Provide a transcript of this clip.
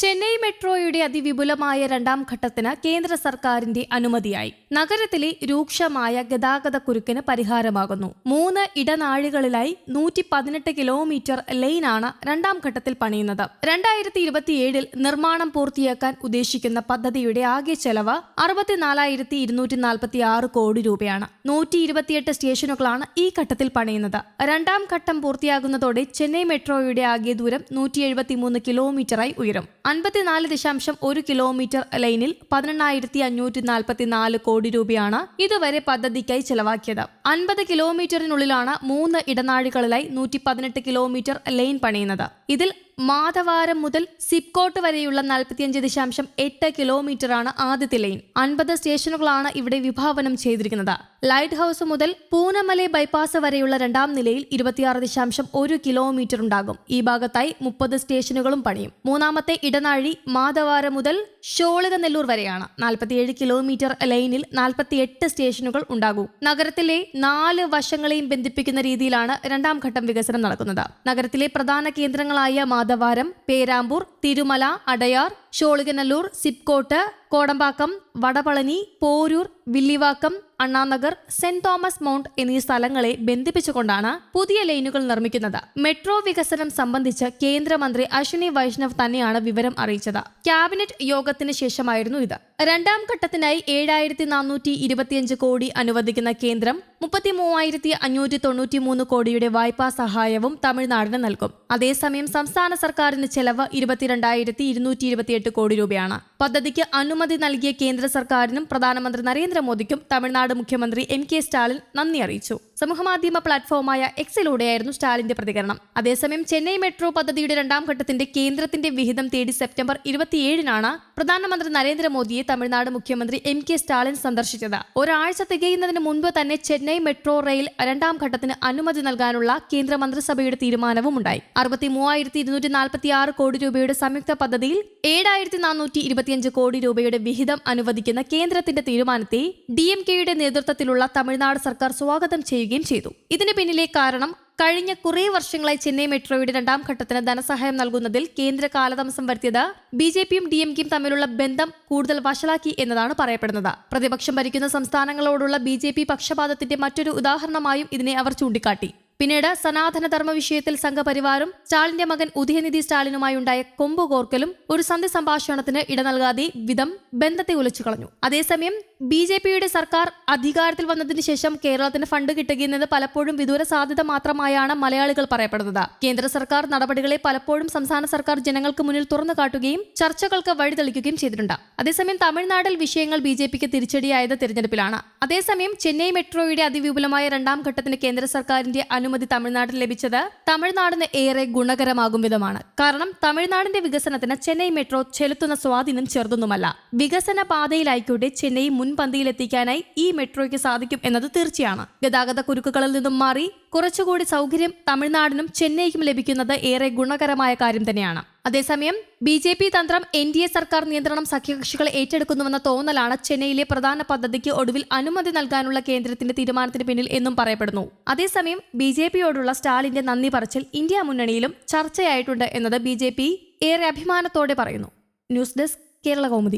ചെന്നൈ മെട്രോയുടെ അതിവിപുലമായ രണ്ടാം ഘട്ടത്തിന് കേന്ദ്ര സർക്കാരിന്റെ അനുമതിയായി. നഗരത്തിലെ രൂക്ഷമായ ഗതാഗത കുരുക്കിന് പരിഹാരമാകുന്നു. മൂന്ന് ഇടനാഴികളിലായി നൂറ്റി പതിനെട്ട് കിലോമീറ്റർ ലൈനാണ് രണ്ടാം ഘട്ടത്തിൽ പണിയുന്നത്. രണ്ടായിരത്തി ഇരുപത്തിയേഴിൽ നിർമ്മാണം പൂർത്തിയാക്കാൻ ഉദ്ദേശിക്കുന്ന പദ്ധതിയുടെ ആകെ ചെലവ് അറുപത്തിനാലായിരത്തി ഇരുന്നൂറ്റി നാൽപ്പത്തി ആറ് കോടി രൂപയാണ്. നൂറ്റി ഇരുപത്തിയെട്ട് സ്റ്റേഷനുകളാണ് ഈ ഘട്ടത്തിൽ പണിയുന്നത്. രണ്ടാം ഘട്ടം പൂർത്തിയാകുന്നതോടെ ചെന്നൈ മെട്രോയുടെ ആകെ ദൂരം നൂറ്റി എഴുപത്തിമൂന്ന് കിലോമീറ്ററായി ഉയരും. അൻപത്തിനാല് ദശാംശം ഒരു കിലോമീറ്റർ ലൈനിൽ പതിനെണ്ണായിരത്തി അഞ്ഞൂറ്റി നാൽപ്പത്തി നാല് കോടി രൂപയാണ് ഇതുവരെ പദ്ധതിക്കായി ചെലവാക്കിയത്. അൻപത് കിലോമീറ്ററിനുള്ളിലാണ് മൂന്ന് ഇടനാഴികളിലായി നൂറ്റി പതിനെട്ട് കിലോമീറ്റർ ലൈൻ പണിയുന്നത്. ഇതിൽ മാധവാരം മുതൽ സിപ്കോട്ട് വരെയുള്ള നാൽപ്പത്തിയഞ്ച് ദശാംശം എട്ട് കിലോമീറ്ററാണ് ആദ്യത്തെ ലൈൻ. അൻപത് സ്റ്റേഷനുകളാണ് ഇവിടെ വിഭാവനം ചെയ്തിരിക്കുന്നത്. ലൈറ്റ് ഹൌസ് മുതൽ പൂനമല ബൈപ്പാസ് വരെയുള്ള രണ്ടാം നിലയിൽ ഇരുപത്തിയാറ് ദശാംശം ഒരു കിലോമീറ്റർ ഉണ്ടാകും. ഈ ഭാഗത്തായി മുപ്പത് സ്റ്റേഷനുകളും പണിയും. മൂന്നാമത്തെ ഇടനാഴി മാധവാരം മുതൽ ഷോളികനെല്ലൂർ വരെയാണ്. നാൽപ്പത്തിയേഴ് കിലോമീറ്റർ ലൈനിൽ നാൽപ്പത്തിയെട്ട് സ്റ്റേഷനുകൾ ഉണ്ടാകും. നഗരത്തിലെ നാല് വശങ്ങളെയും ബന്ധിപ്പിക്കുന്ന രീതിയിലാണ് രണ്ടാം ഘട്ടം വികസനം നടക്കുന്നത്. നഗരത്തിലെ പ്രധാന കേന്ദ്രങ്ങളായ Madhavaram Perambur Thirumala Adyar Sholinganallur SIPCOT Kodambakkam Vadapalani Porur Villivakkam Annanagar Saint Thomas Mount എന്നീ സ്ഥലങ്ങളെ ബന്ധിപ്പിച്ചുകൊണ്ടാണ് പുതിയ ലൈനുകൾ നിർമ്മിക്കുന്നത്. മെട്രോ വികസനം സംബന്ധിച്ച് കേന്ദ്രമന്ത്രി അശ്വിനി വൈഷ്ണവ് തന്നെയാണ് വിവരം അറിയിച്ചത്. ക്യാബിനറ്റ് യോഗത്തിന് ശേഷമായിരുന്നു ഇത്. രണ്ടാം ഘട്ടത്തിനായി ഏഴായിരത്തി നാനൂറ്റി ഇരുപത്തിയഞ്ച് കോടി അനുവദിക്കുന്ന കേന്ദ്രം മുപ്പത്തി മൂവായിരത്തി അഞ്ഞൂറ്റി തൊണ്ണൂറ്റി മൂന്ന് കോടിയുടെ വായ്പാ സഹായവും തമിഴ്നാടിന് നൽകും. അതേസമയം സംസ്ഥാന സർക്കാരിന് ചെലവ് ഇരുപത്തിരണ്ടായിരത്തി ഇരുന്നൂറ്റി കോടി രൂപയാണ്. പദ്ധതിക്ക് അനുമതി നൽകിയ കേന്ദ്ര സർക്കാരിനും പ്രധാനമന്ത്രി നരേന്ദ്രമോദിക്കും തമിഴ്നാട് മുഖ്യമന്ത്രി എം കെ സ്റ്റാലിൻ നന്ദി അറിയിച്ചു. സമൂഹമാധ്യമ പ്ലാറ്റ്ഫോമായ എക്സിലൂടെയായിരുന്നു സ്റ്റാലിന്റെ പ്രതികരണം. അതേസമയം ചെന്നൈ മെട്രോ പദ്ധതിയുടെ രണ്ടാം ഘട്ടത്തിന്റെ കേന്ദ്രത്തിന്റെ വിഹിതം തേടി സെപ്റ്റംബർ ഇരുപത്തിയേഴിനാണ് പ്രധാനമന്ത്രി നരേന്ദ്രമോദിയെ തമിഴ്നാട് മുഖ്യമന്ത്രി എം കെ സ്റ്റാലിൻ സന്ദർശിച്ചത്. ഒരാഴ്ച തികയുന്നതിന് മുൻപ് തന്നെ ചെന്നൈ മെട്രോ റെയിൽ രണ്ടാം ഘട്ടത്തിന് അനുമതി നൽകാനുള്ള കേന്ദ്ര മന്ത്രിസഭയുടെ തീരുമാനവും ഉണ്ടായി അറുപത്തി മൂവായിരത്തി ഇരുന്നൂറ്റി നാൽപ്പത്തി ആറ് കോടി രൂപയുടെ സംയുക്ത പദ്ധതിയിൽ ഏഴായിരത്തി നാനൂറ്റി ഇരുപത്തിയഞ്ച് കോടി രൂപയുടെ വിഹിതം അനുവദിക്കുന്ന കേന്ദ്രത്തിന്റെ തീരുമാനത്തെ ഡി എം കെയുടെ നേതൃത്വത്തിലുള്ള തമിഴ്നാട് സർക്കാർ സ്വാഗതം ചെയ്യുകയും ചെയ്തു. ഇതിന് പിന്നിലെ കാരണം കഴിഞ്ഞ കുറേ വർഷങ്ങളായി ചെന്നൈ മെട്രോയുടെ രണ്ടാം ഘട്ടത്തിന് ധനസഹായം നൽകുന്നതിൽ കേന്ദ്ര കാലതാമസം വരുത്തിയത് ബി ജെ പിയും ഡി എം കെയും തമ്മിലുള്ള ബന്ധം കൂടുതൽ വഷളാക്കി എന്നതാണ് പറയപ്പെടുന്നത്. പ്രതിപക്ഷം ഭരിക്കുന്ന സംസ്ഥാനങ്ങളോടുള്ള ബി ജെ പി പക്ഷപാതത്തിന്റെ മറ്റൊരു ഉദാഹരണമായും ഇതിനെ അവർ ചൂണ്ടിക്കാട്ടി. പിന്നീട് സനാതനധർമ്മ വിഷയത്തിൽ സംഘപരിവാറും സ്റ്റാലിന്റെ മകൻ ഉദയനിധി സ്റ്റാലിനുമായി ഉണ്ടായ കൊമ്പു കോർക്കലും ഒരു സന്ധി സംഭാഷണത്തിന് ഇട നൽകാതെ വിധം ബന്ധത്തെ ഉലച്ചു കളഞ്ഞു. അതേസമയം ബി ജെ പിയുടെ സർക്കാർ അധികാരത്തിൽ വന്നതിന് ശേഷം കേരളത്തിന് ഫണ്ട് കിട്ടുകയെന്നത് പലപ്പോഴും വിദൂര സാധ്യത മാത്രമായാണ് മലയാളികൾ പറയപ്പെടുന്നത്. കേന്ദ്ര സർക്കാർ നടപടികളെ പലപ്പോഴും സംസ്ഥാന സർക്കാർ ജനങ്ങൾക്ക് മുന്നിൽ തുറന്നു കാട്ടുകയും ചർച്ചകൾക്ക് വഴിതെളിക്കുകയും ചെയ്തിട്ടുണ്ട്. അതേസമയം തമിഴ്നാട്ടിൽ വിഷയങ്ങൾ ബി ജെ പിക്ക് തിരിച്ചടിയായത് തിരഞ്ഞെടുപ്പിലാണ്. അതേസമയം ചെന്നൈ മെട്രോയുടെ അതിവിപുലമായ രണ്ടാം ഘട്ടത്തിന് കേന്ദ്ര സർക്കാരിന്റെ അനുമതി തമിഴ്നാട്ടിൽ ലഭിച്ചത് തമിഴ്നാടിന് ഏറെ ഗുണകരമാകും വിധമാണ്. കാരണം തമിഴ്നാടിന്റെ വികസനത്തിന് ചെന്നൈ മെട്രോ ചെലുത്തുന്ന സ്വാധീനം ചെറുതൊന്നുമല്ല. വികസന പാതയിലായിക്കോട്ടെ ചെന്നൈ മുൻപന്തിയിലെത്തിക്കാനായി ഈ മെട്രോയ്ക്ക് സാധിക്കും എന്നത് തീർച്ചയാണ്. ഗതാഗത കുരുക്കുകളിൽ നിന്നും മാറി കുറച്ചുകൂടി സൗകര്യം തമിഴ്നാടിനും ചെന്നൈക്കും ലഭിക്കുന്നത് ഏറെ ഗുണകരമായ കാര്യം തന്നെയാണ്. അതേസമയം ബി ജെ പി തന്ത്രം എൻ ഡി എ സർക്കാർ നിയന്ത്രണം സഖ്യകക്ഷികൾ ഏറ്റെടുക്കുന്നുവെന്ന തോന്നലാണ് ചെന്നൈയിലെ പ്രധാന പദ്ധതിക്ക് ഒടുവിൽ അനുമതി നൽകാനുള്ള കേന്ദ്രത്തിന്റെ തീരുമാനത്തിന് പിന്നിൽ എന്നും പറയപ്പെടുന്നു. അതേസമയം ബി ജെ പിയോടുള്ള സ്റ്റാലിന്റെ നന്ദി പറച്ചിൽ ഇന്ത്യ മുന്നണിയിലും ചർച്ചയായിട്ടുണ്ട് എന്നത് ബി ജെ പി ഏറെ അഭിമാനത്തോടെ പറയുന്നു. News desk Kerala Kaumudi.